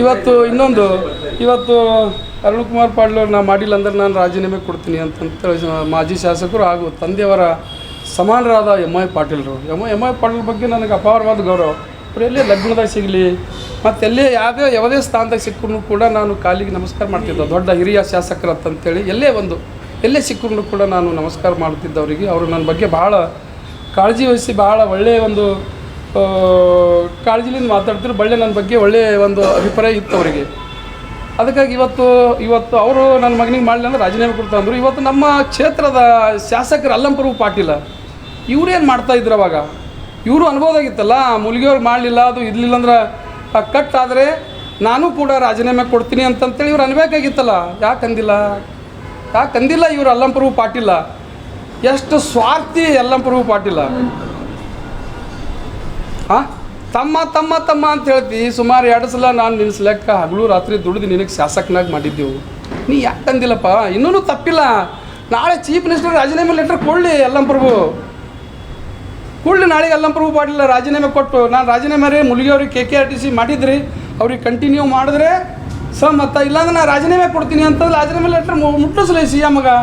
ಇವತ್ತು ಇನ್ನೊಂದು, ಇವತ್ತು ಅರುಣ್ ಕುಮಾರ್ ಪಾಟೀಲ್ ನಾ ಮಾಡಿಲ್ಲ ಅಂದ್ರೆ ನಾನು ರಾಜೀನಾಮೆ ಕೊಡ್ತೀನಿ ಅಂತಂತ ಮಾಜಿ ಶಾಸಕರು ಹಾಗೂ ತಂದೆಯವರ ಸಮಾನರಾದ ಎಂ ಐ ಪಾಟೀಲ್ರು ಎಂ ಎಂ ಐ ಪಾಟೀಲ್ ಬಗ್ಗೆ ನನಗೆ ಅಪಾರವಾದ ಗೌರವ. ಅವ್ರು ಎಲ್ಲೇ ಲಗ್ನದಾಗ ಸಿಗಲಿ, ಮತ್ತು ಎಲ್ಲೇ ಯಾವುದೇ ಯಾವುದೇ ಸ್ಥಾನದಾಗ ಸಿಕ್ಕರೂ ಕೂಡ ನಾನು ಕಾಲಿಗೆ ನಮಸ್ಕಾರ ಮಾಡ್ತಿದ್ದೆ ದೊಡ್ಡ ಹಿರಿಯ ಶಾಸಕರು ಅಂತಂತೇಳಿ ಎಲ್ಲೇ ಒಂದು, ಎಲ್ಲೇ ಸಿಕ್ಕರೂ ಕೂಡ ನಾನು ನಮಸ್ಕಾರ ಮಾಡ್ತಿದ್ದೆ ಅವರಿಗೆ ಅವರು ನನ್ನ ಬಗ್ಗೆ ಭಾಳ ಕಾಳಜಿ ವಹಿಸಿ ಭಾಳ ಒಳ್ಳೆಯ ಒಂದು ಕಾಳಜಿಲಿಂದ ಮಾತಾಡ್ತಿದ್ರು ಬಳ್ಳೆ ನನ್ನ ಬಗ್ಗೆ ಒಳ್ಳೆಯ ಒಂದು ಅಭಿಪ್ರಾಯ ಇತ್ತು ಅವರಿಗೆ. ಅದಕ್ಕಾಗಿ ಇವತ್ತು ಇವತ್ತು ಅವರು ನನ್ನ ಮಗನಿಗೆ ಮಾಡಲಿಲ್ಲ ಅಂದ್ರೆ ರಾಜೀನಾಮೆ ಕೊಡ್ತಾ ಅಂದರು. ಇವತ್ತು ನಮ್ಮ ಕ್ಷೇತ್ರದ ಶಾಸಕರು ಅಲ್ಲಂಪರು ಪಾಟೀಲ, ಇವರೇನು ಮಾಡ್ತಾ ಇದ್ರು ಅವಾಗ? ಇವರು ಅನ್ಬೋದಾಗಿತ್ತಲ್ಲ ಮುಲ್ಗಿಯವ್ರು ಮಾಡಲಿಲ್ಲ, ಅದು ಇರಲಿಲ್ಲ ಅಂದ್ರೆ ಕಟ್ ಆದರೆ ನಾನು ಕೂಡ ರಾಜೀನಾಮೆ ಕೊಡ್ತೀನಿ ಅಂತಂತೇಳಿ ಇವ್ರು ಅನ್ಬೇಕಾಗಿತ್ತಲ್ಲ. ಯಾಕೆ ಅಂದಿಲ್ಲ? ಯಾಕೆ ಅಂದಿಲ್ಲ ಇವರು ಅಲ್ಲಂಪರು ಪಾಟೀಲ? ಎಷ್ಟು ಸ್ವಾರ್ಥಿ ಅಲ್ಲಂಪರು ಪಾಟೀಲ. ಹಾಂ? ತಮ್ಮ ತಮ್ಮ ತಮ್ಮ ಅಂತ ಹೇಳ್ತಿ. ಸುಮಾರು ಎರಡು ಸಲ ನಾನು ನಿನ್ಸ್ಲೆಕ್ಕ ಹಗಲು ರಾತ್ರಿ ದುಡಿದು ನಿನಗೆ ಶಾಸಕನಾಗಿ ಮಾಡಿದ್ದೆವು. ನೀ ಯಾಕೆ ತಂದಿಲ್ಲಪ್ಪ? ಇನ್ನೂ ತಪ್ಪಿಲ್ಲ. ನಾಳೆ ಚೀಫ್ ಮಿನಿಸ್ಟರ್ ರಾಜೀನಾಮೆ ಲೆಟರ್ ಕೊಡಲಿ ಅಲ್ಲಂ ಪ್ರಭು ಕೊಡಲಿ ನಾಳೆಗೆ ಅಲ್ಲಂ ಪ್ರಭು ಪಾಟೀಲ ರಾಜೀನಾಮೆ ಕೊಟ್ಟು. ನಾನು ರಾಜೀನಾಮೆ ರೀ ಮುಳುಗಿಯವ್ರಿಗೆ K K R T C ಮಾಡಿದ್ರಿ. ಅವ್ರಿಗೆ ಕಂಟಿನ್ಯೂ ಮಾಡಿದ್ರೆ ಸಮ್ಮತ್ತ ಇಲ್ಲಾಂದ್ರೆ ನಾನು ರಾಜೀನಾಮೆ ಕೊಡ್ತೀನಿ ಅಂತಂದ್ರೆ ರಾಜೀನಾಮೆ ಲೆಟ್ರ್ ಮುಟ್ಟಿಸ್ಲೈ ಸಿ ಎಮ್ಗೆ